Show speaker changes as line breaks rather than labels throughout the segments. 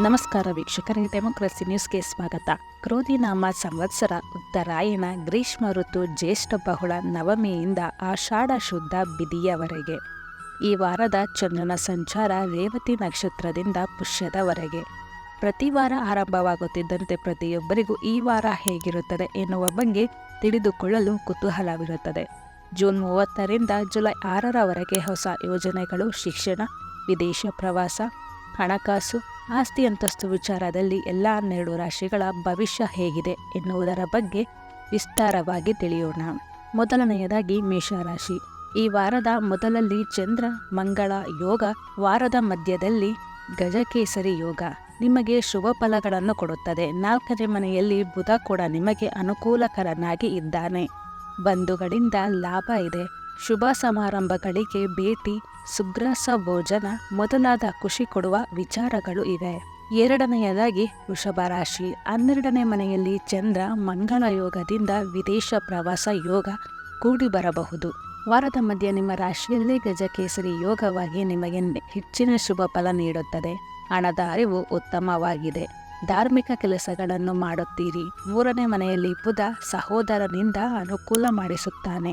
ನಮಸ್ಕಾರ ವೀಕ್ಷಕರೇ ಡೆಮೋಕ್ರಸಿ ನ್ಯೂಸ್ಗೆ ಸ್ವಾಗತ. ಕ್ರೋಧಿನಾಮ ಸಂವತ್ಸರ ಉತ್ತರಾಯಣ, ಗ್ರೀಷ್ಮ ಋತು, ಜ್ಯೇಷ್ಠ ಬಹುಳ, ನವಮಿಯಿಂದ ಆಷಾಢ ಶುದ್ಧ ಬಿದಿಯವರೆಗೆ. ಈ ವಾರದ ಚಂದ್ರನ ಸಂಚಾರ ರೇವತಿ ನಕ್ಷತ್ರದಿಂದ ಪುಷ್ಯದವರೆಗೆ. ಪ್ರತಿ ವಾರ ಆರಂಭವಾಗುತ್ತಿದ್ದಂತೆ ಪ್ರತಿಯೊಬ್ಬರಿಗೂ ಈ ವಾರ ಹೇಗಿರುತ್ತದೆ ಎನ್ನುವ ಬಗ್ಗೆ ತಿಳಿದುಕೊಳ್ಳಲು ಕುತೂಹಲವಿರುತ್ತದೆ. ಜೂನ್ ಮೂವತ್ತರಿಂದ ಜುಲೈ ಆರರವರೆಗೆ ಹೊಸ ಯೋಜನೆಗಳು, ಶಿಕ್ಷಣ, ವಿದೇಶ ಪ್ರವಾಸ ಹಣಕಾಸು, ಆಸ್ತಿ ಅಂತಸ್ತು ವಿಚಾರದಲ್ಲಿ ಎಲ್ಲ ಹನ್ನೆರಡು ರಾಶಿಗಳ ಭವಿಷ್ಯ ಹೇಗಿದೆ ಎನ್ನುವುದರ ಬಗ್ಗೆ ವಿಸ್ತಾರವಾಗಿ ತಿಳಿಯೋಣ. ಮೊದಲನೆಯದಾಗಿ ಮೇಷರಾಶಿ. ಈ ವಾರದ ಮೊದಲಲ್ಲಿ ಚಂದ್ರ, ಮಂಗಳ ಯೋಗ, ವಾರದ ಮಧ್ಯದಲ್ಲಿ ಗಜಕೇಸರಿ ಯೋಗ. ನಿಮಗೆ ಶುಭ ಫಲಗಳನ್ನು ಕೊಡುತ್ತದೆ. ನಾಲ್ಕನೇ ಮನೆಯಲ್ಲಿ ಬುಧ ಕೂಡ ನಿಮಗೆ ಅನುಕೂಲಕರನಾಗಿ ಇದ್ದಾನೆ. ಬಂಧುಗಳಿಂದ ಲಾಭ ಇದೆ. ಶುಭ ಸಮಾರಂಭಗಳಿಗೆ ಭೇಟಿ ಸುಗ್ರಾಸ ಭೋಜನ ಮೊದಲಾದ ಖುಷಿ ಕೊಡುವ ವಿಚಾರಗಳು ಇವೆ. ಎರಡನೆಯದಾಗಿ, ವೃಷಭ ರಾಶಿ. ಹನ್ನೆರಡನೇ ಮನೆಯಲ್ಲಿ ಚಂದ್ರ ಮಂಗಳ ಯೋಗದಿಂದ ವಿದೇಶ ಪ್ರವಾಸ ಯೋಗ ಕೂಡಿ ಬರಬಹುದು. ವಾರದ ಮಧ್ಯೆ ನಿಮ್ಮ ರಾಶಿಯಲ್ಲಿ ಗಜಕೇಸರಿ ಯೋಗವಾಗಿ ನಿಮಗೆ ಹೆಚ್ಚಿನ ಶುಭ ಫಲ ನೀಡುತ್ತದೆ. ಹಣದ ಅರಿವು ಉತ್ತಮವಾಗಿದೆ. ಧಾರ್ಮಿಕ ಕೆಲಸಗಳನ್ನು ಮಾಡುತ್ತೀರಿ. ಮೂರನೇ ಮನೆಯಲ್ಲಿ ಬುಧ ಸಹೋದರನಿಂದ ಅನುಕೂಲ ಮಾಡಿಸುತ್ತಾನೆ.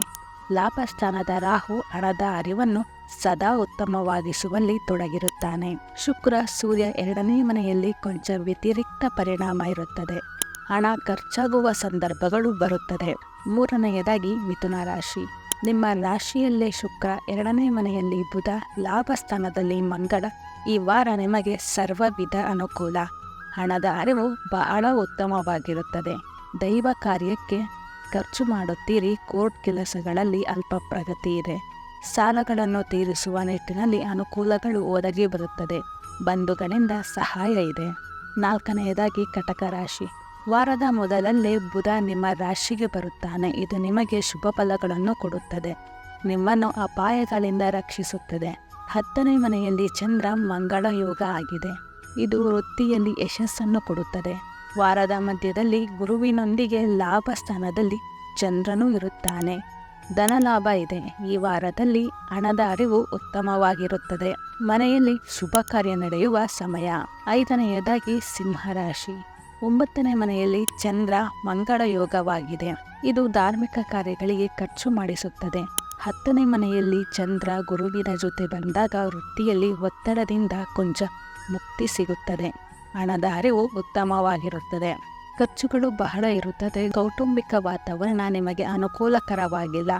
ಲಾಭಸ್ಥಾನದ ರಾಹು ಹಣದ ಅರಿವನ್ನು ಸದಾ ಉತ್ತಮವಾಗಿಸುವಲ್ಲಿ ತೊಡಗಿರುತ್ತಾನೆ. ಶುಕ್ರ ಸೂರ್ಯ ಎರಡನೇ ಮನೆಯಲ್ಲಿ ಕೊಂಚ ವ್ಯತಿರಿಕ್ತ ಪರಿಣಾಮ ಇರುತ್ತದೆ. ಹಣ ಖರ್ಚಾಗುವ ಸಂದರ್ಭಗಳು ಬರುತ್ತದೆ. ಮೂರನೆಯದಾಗಿ ಮಿಥುನ ರಾಶಿ. ನಿಮ್ಮ ರಾಶಿಯಲ್ಲೇ ಶುಕ್ರ ಎರಡನೇ ಮನೆಯಲ್ಲಿ ಬುಧ ಲಾಭ ಸ್ಥಾನದಲ್ಲಿ ಮಂಗಳ. ಈ ವಾರ ನಿಮಗೆ ಸರ್ವವಿಧ ಅನುಕೂಲ. ಹಣದ ಅರಿವು ಬಹಳ ಉತ್ತಮವಾಗಿರುತ್ತದೆ. ದೈವ ಕಾರ್ಯಕ್ಕೆ ಖರ್ಚು ಮಾಡುತ್ತೀರಿ. ಕೋರ್ಟ್ ಕೆಲಸಗಳಲ್ಲಿ ಅಲ್ಪ ಪ್ರಗತಿ ಇದೆ. ಸಾಲಗಳನ್ನು ತೀರಿಸುವ ನಿಟ್ಟಿನಲ್ಲಿ ಅನುಕೂಲಗಳು ಒದಗಿ ಬರುತ್ತದೆ. ಬಂಧುಗಳಿಂದ ಸಹಾಯ ಇದೆ. ನಾಲ್ಕನೆಯದಾಗಿ ಕಟಕ ರಾಶಿ. ವಾರದ ಮೊದಲಲ್ಲೇ ಬುಧ ನಿಮ್ಮ ರಾಶಿಗೆ ಬರುತ್ತಾನೆ. ಇದು ನಿಮಗೆ ಶುಭ ಫಲಗಳನ್ನು ಕೊಡುತ್ತದೆ. ನಿಮ್ಮನ್ನು ಅಪಾಯಗಳಿಂದ ರಕ್ಷಿಸುತ್ತದೆ. ಹತ್ತನೇ ಮನೆಯಲ್ಲಿ ಚಂದ್ರ ಮಂಗಳ ಯೋಗ ಆಗಿದೆ. ಇದು ವೃತ್ತಿಯಲ್ಲಿ ಯಶಸ್ಸನ್ನು ಕೊಡುತ್ತದೆ. ವಾರದ ಮಧ್ಯದಲ್ಲಿ ಗುರುವಿನೊಂದಿಗೆ ಲಾಭ ಸ್ಥಾನದಲ್ಲಿ ಚಂದ್ರನು ಇರುತ್ತಾನೆ. ಧನಲಾಭ ಇದೆ. ಈ ವಾರದಲ್ಲಿ ಹಣದ ಅರಿವು ಉತ್ತಮವಾಗಿರುತ್ತದೆ. ಮನೆಯಲ್ಲಿ ಶುಭ ಕಾರ್ಯ ನಡೆಯುವ ಸಮಯ. ಐದನೆಯದಾಗಿ ಸಿಂಹರಾಶಿ. ಒಂಬತ್ತನೇ ಮನೆಯಲ್ಲಿ ಚಂದ್ರ ಮಂಗಳ ಯೋಗವಾಗಿದೆ. ಇದು ಧಾರ್ಮಿಕ ಕಾರ್ಯಗಳಿಗೆ ಖರ್ಚು ಮಾಡಿಸುತ್ತದೆ. ಹತ್ತನೇ ಮನೆಯಲ್ಲಿ ಚಂದ್ರ ಗುರುವಿನ ಜೊತೆ ಬಂದಾಗ ವೃತ್ತಿಯಲ್ಲಿ ಒತ್ತಡದಿಂದ ಕೊಂಚ ಮುಕ್ತಿ ಸಿಗುತ್ತದೆ. ಹಣದ ಅರಿವು ಉತ್ತಮವಾಗಿರುತ್ತದೆ. ಖರ್ಚುಗಳು ಬಹಳ ಇರುತ್ತದೆ. ಕೌಟುಂಬಿಕ ವಾತಾವರಣ ನಿಮಗೆ ಅನುಕೂಲಕರವಾಗಿಲ್ಲ.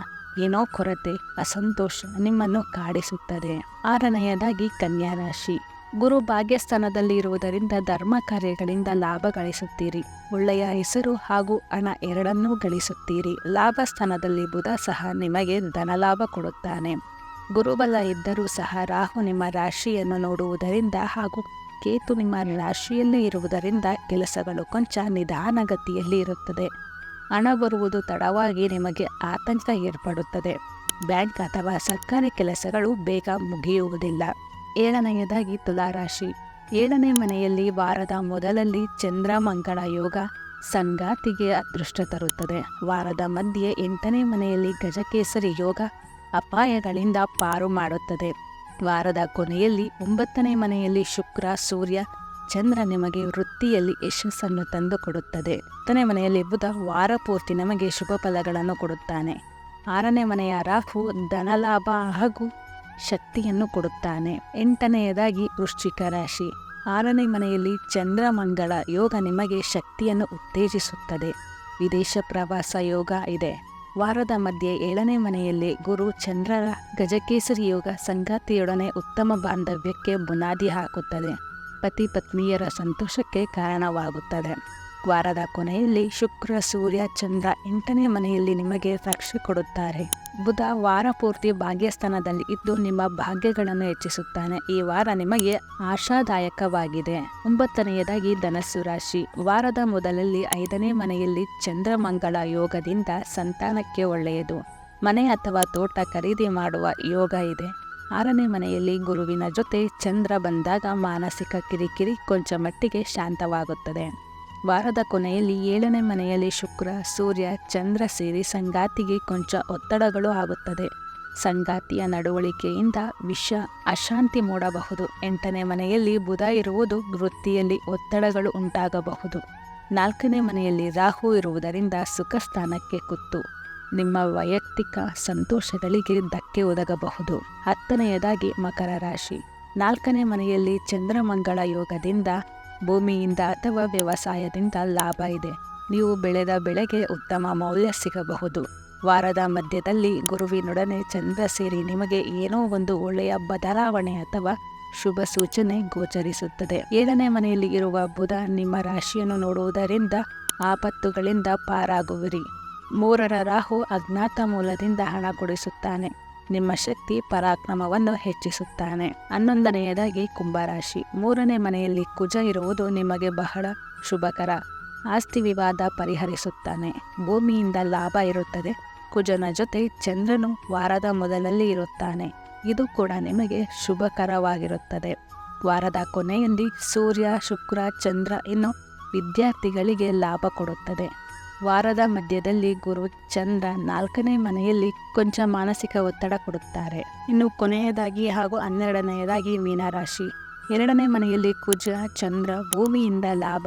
ಏನೋ ಕೊರತೆ, ಅಸಂತೋಷ ನಿಮ್ಮನ್ನು ಕಾಡಿಸುತ್ತದೆ. ಆರನೆಯದಾಗಿ ಕನ್ಯಾ ರಾಶಿ. ಗುರು ಭಾಗ್ಯಸ್ಥಾನದಲ್ಲಿ ಇರುವುದರಿಂದ ಧರ್ಮ ಕಾರ್ಯಗಳಿಂದ ಲಾಭ ಗಳಿಸುತ್ತೀರಿ. ಒಳ್ಳೆಯ ಹೆಸರು ಹಾಗೂ ಹಣ ಎರಡನ್ನೂ ಗಳಿಸುತ್ತೀರಿ. ಲಾಭ ಸ್ಥಾನದಲ್ಲಿ ಬುಧ ಸಹ ನಿಮಗೆ ಧನಲಾಭ ಕೊಡುತ್ತಾನೆ. ಗುರುಬಲ ಇದ್ದರೂ ಸಹ ರಾಹು ನಿಮ್ಮ ರಾಶಿಯನ್ನು ನೋಡುವುದರಿಂದ ಹಾಗೂ ಕೇತು ನಿಮ್ಮ ರಾಶಿಯಲ್ಲೇ ಇರುವುದರಿಂದ ಕೆಲಸಗಳು ಕೊಂಚ ನಿಧಾನಗತಿಯಲ್ಲಿ ಇರುತ್ತದೆ. ಹಣ ಬರುವುದು ತಡವಾಗಿ ನಿಮಗೆ ಆತಂಕ ಏರ್ಪಡುತ್ತದೆ. ಬ್ಯಾಂಕ್ ಅಥವಾ ಸರ್ಕಾರಿ ಕೆಲಸಗಳು ಬೇಗ ಮುಗಿಯುವುದಿಲ್ಲ. ಏಳನೆಯದಾಗಿ ತುಲಾರಾಶಿ. ಏಳನೇ ಮನೆಯಲ್ಲಿ ವಾರದ ಮೊದಲಲ್ಲಿ ಚಂದ್ರ ಮಂಗಳ ಯೋಗ ಸಂಗಾತಿಗೆ ಅದೃಷ್ಟ ತರುತ್ತದೆ. ವಾರದ ಮಧ್ಯೆ ಎಂಟನೇ ಮನೆಯಲ್ಲಿ ಗಜಕೇಸರಿ ಯೋಗ ಅಪಾಯಗಳಿಂದ ಪಾರು ಮಾಡುತ್ತದೆ. ವಾರದ ಕೊನೆಯಲ್ಲಿ ಒಂಬತ್ತನೇ ಮನೆಯಲ್ಲಿ ಶುಕ್ರ, ಸೂರ್ಯ, ಚಂದ್ರ ನಿಮಗೆ ವೃತ್ತಿಯಲ್ಲಿ ಯಶಸ್ಸನ್ನು ತಂದುಕೊಡುತ್ತದೆ ಹತ್ತನೇ ಮನೆಯಲ್ಲಿ ಬುಧ ವಾರ ಪೂರ್ತಿ ನಮಗೆ ಶುಭ ಫಲಗಳನ್ನು ಕೊಡುತ್ತಾನೆ. ಆರನೇ ಮನೆಯ ರಾಹು ಧನಲಾಭ ಹಾಗೂ ಶಕ್ತಿಯನ್ನು ಕೊಡುತ್ತಾನೆ. ಎಂಟನೆಯದಾಗಿ ವೃಶ್ಚಿಕ ರಾಶಿ. ಆರನೇ ಮನೆಯಲ್ಲಿ ಚಂದ್ರಮಂಗಳ ಯೋಗ ನಿಮಗೆ ಶಕ್ತಿಯನ್ನು ಉತ್ತೇಜಿಸುತ್ತದೆ. ವಿದೇಶ ಪ್ರವಾಸ ಯೋಗ ಇದೆ. ವಾರದ ಮಧ್ಯೆ ಏಳನೇ ಮನೆಯಲ್ಲಿ ಗುರು ಚಂದ್ರರ ಗಜಕೇಸರಿ ಯೋಗ ಸಂಗಾತಿಯೊಡನೆ ಉತ್ತಮ ಬಾಂಧವ್ಯಕ್ಕೆ ಬುನಾದಿ ಹಾಕುತ್ತದೆ. ಪತಿ ಪತ್ನಿಯರ ಸಂತೋಷಕ್ಕೆ ಕಾರಣವಾಗುತ್ತದೆ. ವಾರದ ಕೊನೆಯಲ್ಲಿ ಶುಕ್ರ, ಸೂರ್ಯ, ಚಂದ್ರ ಎಂಟನೇ ಮನೆಯಲ್ಲಿ ನಿಮಗೆ ಸಾಕ್ಷಿ ಕೊಡುತ್ತಾರೆ. ಬುಧ ವಾರ ಪೂರ್ತಿ ಭಾಗ್ಯಸ್ಥಾನದಲ್ಲಿ ಇದ್ದು ನಿಮ್ಮ ಭಾಗ್ಯಗಳನ್ನು ಹೆಚ್ಚಿಸುತ್ತಾನೆ. ಈ ವಾರ ನಿಮಗೆ ಆಶಾದಾಯಕವಾಗಿದೆ. ಒಂಬತ್ತನೆಯದಾಗಿ ಧನಸ್ಸು ರಾಶಿ. ವಾರದ ಮೊದಲಲ್ಲಿ ಐದನೇ ಮನೆಯಲ್ಲಿ ಚಂದ್ರಮಂಗಳ ಯೋಗದಿಂದ ಸಂತಾನಕ್ಕೆ ಒಳ್ಳೆಯದು. ಮನೆ ಅಥವಾ ತೋಟ ಖರೀದಿ ಮಾಡುವ ಯೋಗ ಇದೆ. ಆರನೇ ಮನೆಯಲ್ಲಿ ಗುರುವಿನ ಜೊತೆ ಚಂದ್ರ ಬಂದಾಗ ಮಾನಸಿಕ ಕಿರಿಕಿರಿ ಕೊಂಚ ಮಟ್ಟಿಗೆ ಶಾಂತವಾಗುತ್ತದೆ. ವಾರದ ಕೊನೆಯಲ್ಲಿ ಏಳನೇ ಮನೆಯಲ್ಲಿ ಶುಕ್ರ, ಸೂರ್ಯ, ಚಂದ್ರ ಸೇರಿ ಸಂಗಾತಿಗೆ ಕೊಂಚ ಒತ್ತಡಗಳು ಆಗುತ್ತದೆ. ಸಂಗಾತಿಯ ನಡವಳಿಕೆಯಿಂದ ವಿಷ, ಅಶಾಂತಿ ಮೂಡಬಹುದು. ಎಂಟನೇ ಮನೆಯಲ್ಲಿ ಬುಧ ಇರುವುದು ವೃತ್ತಿಯಲ್ಲಿ ಒತ್ತಡಗಳು ಉಂಟಾಗಬಹುದು. ನಾಲ್ಕನೇ ಮನೆಯಲ್ಲಿ ರಾಹು ಇರುವುದರಿಂದ ಸುಖ ಸ್ಥಾನಕ್ಕೆ ಕುತ್ತು. ನಿಮ್ಮ ವೈಯಕ್ತಿಕ ಸಂತೋಷಗಳಿಗೆ ಧಕ್ಕೆ ಒದಗಬಹುದು. ಹತ್ತನೆಯದಾಗಿ ಮಕರ ರಾಶಿ. ನಾಲ್ಕನೇ ಮನೆಯಲ್ಲಿ ಚಂದ್ರಮಂಗಳ ಯೋಗದಿಂದ ಭೂಮಿಯಿಂದ ಅಥವಾ ವ್ಯವಸಾಯದಿಂದ ಲಾಭ ಇದೆ. ನೀವು ಬೆಳೆದ ಬೆಳೆಗೆ ಉತ್ತಮ ಮೌಲ್ಯ ಸಿಗಬಹುದು. ವಾರದ ಮಧ್ಯದಲ್ಲಿ ಗುರುವಿನೊಡನೆ ಚಂದ್ರ ಸೇರಿ ನಿಮಗೆ ಏನೋ ಒಂದು ಒಳ್ಳೆಯ ಬದಲಾವಣೆ ಅಥವಾ ಶುಭ ಸೂಚನೆ ಗೋಚರಿಸುತ್ತದೆ. ಏಳನೇ ಮನೆಯಲ್ಲಿ ಇರುವ ಬುಧ ನಿಮ್ಮ ರಾಶಿಯನ್ನು ನೋಡುವುದರಿಂದ ಆಪತ್ತುಗಳಿಂದ ಪಾರಾಗುವಿರಿ. ಮೂರರ ರಾಹು ಅಜ್ಞಾತ ಮೂಲದಿಂದ ಹಣ ಕೊಡಿಸುತ್ತಾನೆ. ನಿಮ್ಮ ಶಕ್ತಿ ಪರಾಕ್ರಮವನ್ನು ಹೆಚ್ಚಿಸುತ್ತಾನೆ. ಹನ್ನೊಂದನೆಯದಾಗಿ ಕುಂಭರಾಶಿ. ಮೂರನೇ ಮನೆಯಲ್ಲಿ ಕುಜ ಇರುವುದು ನಿಮಗೆ ಬಹಳ ಶುಭಕರ. ಆಸ್ತಿ ವಿವಾದ ಪರಿಹರಿಸುತ್ತಾನೆ. ಭೂಮಿಯಿಂದ ಲಾಭ ಇರುತ್ತದೆ. ಕುಜನ ಜೊತೆ ಚಂದ್ರನು ವಾರದ ಮೊದಲಲ್ಲಿ ಇರುತ್ತಾನೆ. ಇದು ಕೂಡ ನಿಮಗೆ ಶುಭಕರವಾಗಿರುತ್ತದೆ. ವಾರದ ಕೊನೆಯಲ್ಲಿ ಸೂರ್ಯ, ಶುಕ್ರ, ಚಂದ್ರ ಇನ್ನು ವಿದ್ಯಾರ್ಥಿಗಳಿಗೆ ಲಾಭ ಕೊಡುತ್ತದೆ. ವಾರದ ಮಧ್ಯದಲ್ಲಿ ಗುರು ಚಂದ್ರ ನಾಲ್ಕನೇ ಮನೆಯಲ್ಲಿ ಕೊಂಚ ಮಾನಸಿಕ ಒತ್ತಡ ಕೊಡುತ್ತಾರೆ. ಇನ್ನು ಕೊನೆಯದಾಗಿ ಹಾಗೂ ಹನ್ನೆರಡನೆಯದಾಗಿ ಮೀನರಾಶಿ. ಎರಡನೇ ಮನೆಯಲ್ಲಿ ಕುಜ, ಚಂದ್ರ ಭೂಮಿಯಿಂದ ಲಾಭ,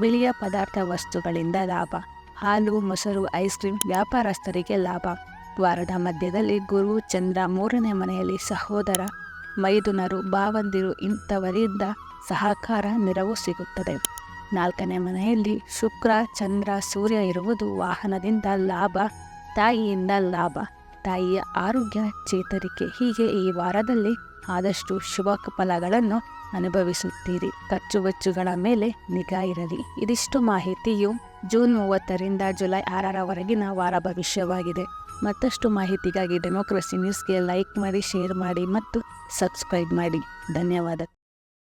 ಬಿಳಿಯ ಪದಾರ್ಥ ವಸ್ತುಗಳಿಂದ ಲಾಭ, ಹಾಲು, ಮೊಸರು, ಐಸ್ ಕ್ರೀಮ್ ವ್ಯಾಪಾರಸ್ಥರಿಗೆ ಲಾಭ. ವಾರದ ಮಧ್ಯದಲ್ಲಿ ಗುರು ಚಂದ್ರ ಮೂರನೇ ಮನೆಯಲ್ಲಿ ಸಹೋದರ, ಮೈದುನರು ಭಾವಂದಿರು ಇಂಥವರಿಂದ ಸಹಕಾರ ನೆರವು ಸಿಗುತ್ತದೆ. ನಾಲ್ಕನೇ ಮನೆಯಲ್ಲಿ ಶುಕ್ರ, ಚಂದ್ರ, ಸೂರ್ಯ ಇರುವುದು ವಾಹನದಿಂದ ಲಾಭ, ತಾಯಿಯಿಂದ ಲಾಭ. ತಾಯಿಯ ಆರೋಗ್ಯ, ಚೇತರಿಕೆ ಹೀಗೆ ಈ ವಾರದಲ್ಲಿ ಆದಷ್ಟು ಶುಭ ಫಲಗಳನ್ನು ಅನುಭವಿಸುತ್ತೀರಿ. ಖರ್ಚು ವೆಚ್ಚಗಳ ಮೇಲೆ ನಿಗಾ ಇರಲಿ. ಇದಿಷ್ಟು ಮಾಹಿತಿಯು ಜೂನ್ ಮೂವತ್ತರಿಂದ ಜುಲೈ ಆರರವರೆಗಿನ ವಾರ ಭವಿಷ್ಯವಾಗಿದೆ. ಮತ್ತಷ್ಟು ಮಾಹಿತಿಗಾಗಿ ಡೆಮೋಕ್ರಸಿ ನ್ಯೂಸ್ಗೆ ಲೈಕ್ ಮಾಡಿ, ಶೇರ್ ಮಾಡಿ ಮತ್ತು ಸಬ್ಸ್ಕ್ರೈಬ್ ಮಾಡಿ. ಧನ್ಯವಾದ.